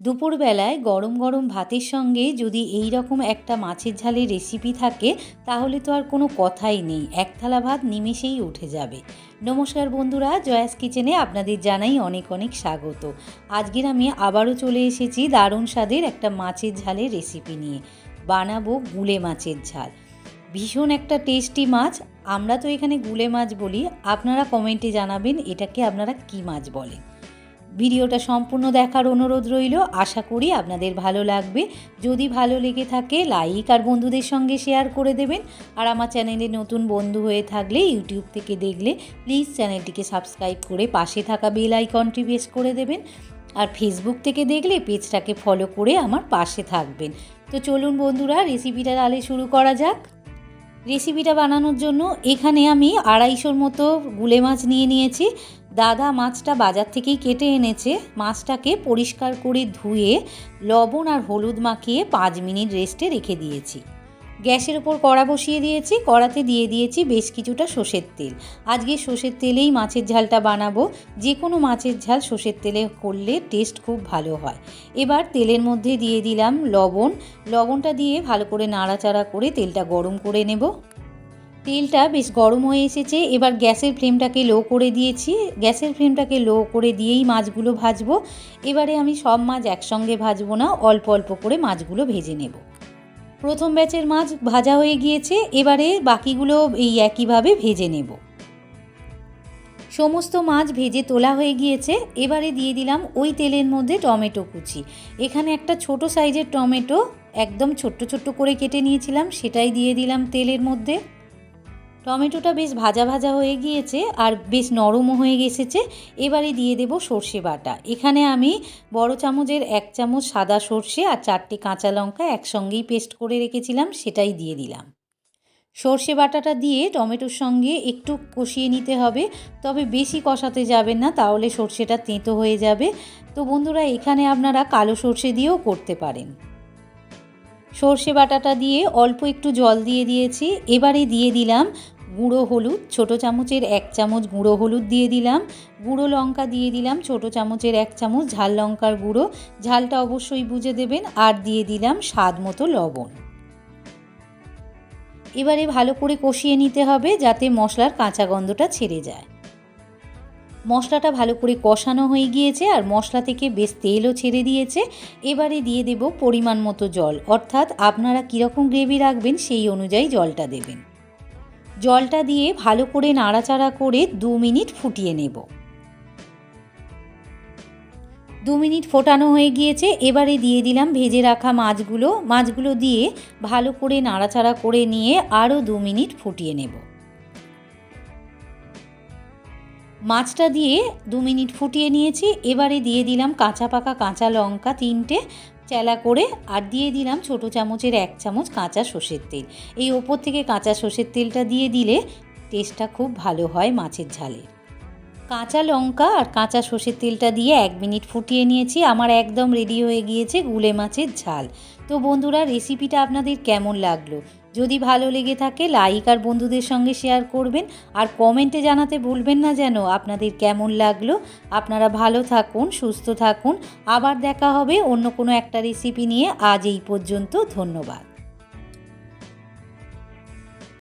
দুপুরবেলায় গরম গরম ভাতের সঙ্গে যদি এই রকম একটা মাছের ঝালের রেসিপি থাকে, তাহলে তো আর কোনো কথাই নেই। এক থালা ভাত নিমেষেই উঠে যাবে। নমস্কার বন্ধুরা, জয়াস কিচেনে আপনাদের জানাই অনেক অনেক স্বাগত। আজকের আমি আবারও চলে এসেছি দারুণ স্বাদের একটা মাছের ঝালের রেসিপি নিয়ে। বানাবো গুলে মাছের ঝাল। ভীষণ একটা টেস্টি মাছ। আমরা তো এখানে গুলে মাছ বলি। আপনারা কমেন্টে জানাবেন, এটাকে আপনারা কী মাছ বলেন? ভিডিওটা সম্পূর্ণ দেখার অনুরোধ রইল। আশা করি আপনাদের ভালো লাগবে। যদি ভালো লেগে থাকে লাইক আর বন্ধুদের সঙ্গে শেয়ার করে দেবেন। আর আমার চ্যানেলে নতুন বন্ধু হয়ে থাকলে ইউটিউব থেকে দেখলে প্লিজ চ্যানেলটিকে সাবস্ক্রাইব করে পাশে থাকা বেল আইকনটি প্রেস করে দেবেন। আর ফেসবুক থেকে দেখলে পেজটাকে ফলো করে আমার পাশে থাকবেন। তো চলুন বন্ধুরা রেসিপিটা তাহলে শুরু করা যাক। রেসিপিটা বানানোর জন্য এখানে আমি আড়াইশোর মতো গুলে মাছ নিয়ে নিয়েছি। দাদা মাছটা বাজার থেকেই কেটে এনেছে। মাছটাকে পরিষ্কার করে ধুয়ে লবণ আর হলুদ মাখিয়ে পাঁচ মিনিট রেস্টে রেখে দিয়েছি। গ্যাসের ওপর কড়া বসিয়ে দিয়েছি, কড়াতে দিয়ে দিয়েছি বেশ কিছুটা সর্ষের তেল। আজকে সর্ষের তেলেই মাছের ঝালটা বানাবো। যে কোনো মাছের ঝাল সর্ষের তেলে করলে টেস্ট খুব ভালো হয়। এবার তেলের মধ্যে দিয়ে দিলাম লবণ। লবণটা দিয়ে ভালো করে নাড়াচাড়া করে তেলটা গরম করে নেব। তেলটা বেশ গরম হয়ে এসেছে। এবার গ্যাসের ফ্লেমটাকে লো করে দিয়েছি। গ্যাসের ফ্লেমটাকে লো করে দিয়েই মাছগুলো ভাজবো। এবারে আমি সব মাছ একসঙ্গে ভাজবো না, অল্প অল্প করে মাছগুলো ভেজে নেব। প্রথম ব্যাচের মাছ ভাজা হয়ে গিয়েছে, এবারে বাকিগুলো এই একইভাবে ভেজে নেব। সমস্ত মাছ ভেজে তোলা হয়ে গিয়েছে, এবারে দিয়ে দিলাম ওই তেলের মধ্যে টমেটো কুচি। এখানে একটা ছোট সাইজের টমেটো একদম ছোট্ট ছোট্ট করে কেটে নিয়েছিলাম, সেটাই দিয়ে দিলাম তেলের মধ্যে। টমেটোটা বেশ ভাজা ভাজা হয়ে গিয়েছে আর বেশ নরমও হয়ে এসেছে। এবারে দিয়ে দেব সর্ষে বাটা। এখানে আমি বড় চামচের এক চামচ সাদা সর্ষে আর চারটে কাঁচা লঙ্কা একসঙ্গেই পেস্ট করে রেখেছিলাম, সেটাই দিয়ে দিলাম। সর্ষে বাটাটা দিয়ে টমেটোর সঙ্গে একটু কষিয়ে নিতে হবে, তবে বেশি কষাতে যাবেন না, তাহলে সর্ষেটা তেঁতো হয়ে যাবে। তো বন্ধুরা, এখানে আপনারা কালো সর্ষে দিয়েও করতে পারেন। সর্ষে বাটাটা দিয়ে অল্প একটু জল দিয়ে দিয়েছি। এবারে দিয়ে দিলাম গুঁড়ো হলুদ, ছোট চামচের এক চামচ গুঁড়ো হলুদ দিয়ে দিলাম। গুঁড়ো লঙ্কা দিয়ে দিলাম, ছোট চামচের এক চামচ ঝাল লঙ্কার গুঁড়ো। ঝালটা অবশ্যই বুঝে দেবেন, আর দিয়ে দিলাম স্বাদ মতো লবণ। এবারে ভালো করে কষিয়ে নিতে হবে যাতে মশলার কাঁচা গন্ধটা ছেড়ে যায়। মশলাটা ভালো করে কষানো হয়ে গিয়েছে, আর মশলা থেকে বেশ তেলও ছেড়ে দিয়েছে। এবারে দিয়ে দেব পরিমাণ মতো জল। অর্থাৎ আপনারা কীরকম গ্রেভি রাখবেন সেই অনুযায়ী জলটা দেবেন। জলটা দিয়ে ভালো করে নাড়াচাড়া করে দু মিনিট ফুটিয়ে নেব। দু মিনিট ফোটানো হয়ে গিয়েছে, এবারে দিয়ে দিলাম ভেজে রাখা মাছগুলো। মাছগুলো দিয়ে ভালো করে নাড়াচাড়া করে নিয়ে আরও দু মিনিট ফুটিয়ে নেব। মাছটা দিয়ে দু মিনিট ফুটিয়ে নিয়েছি, এবারে দিয়ে দিলাম কাঁচা পাকা কাঁচা লঙ্কা তিনটে চেলা করে আর দিয়ে দিলাম ছোট চামচের এক চামচ কাঁচা সর্ষের তেল। এই ওপর থেকে কাঁচা সর্ষের তেলটা দিয়ে দিলে টেস্টটা খুব ভালো হয় মাছের ঝালের কাঁচা লঙ্কা আর কাঁচা সর্ষের তেলটা দিয়ে এক মিনিট ফুটিয়ে নিয়েছি। আমার একদম রেডি হয়ে গিয়েছে গুলে মাছের ঝাল। তো বন্ধুরা রেসিপিটা আপনাদের কেমন লাগল? যদি ভালো লেগে থাকে লাইক আর বন্ধুদের সঙ্গে শেয়ার করবেন। আর কমেন্টে জানাতে ভুলবেন না যেন আপনাদের কেমন লাগল। আপনারা ভালো থাকুন, সুস্থ থাকুন। আবার দেখা হবে অন্য কোনো একটা রেসিপি নিয়ে। আজ এই পর্যন্ত, ধন্যবাদ।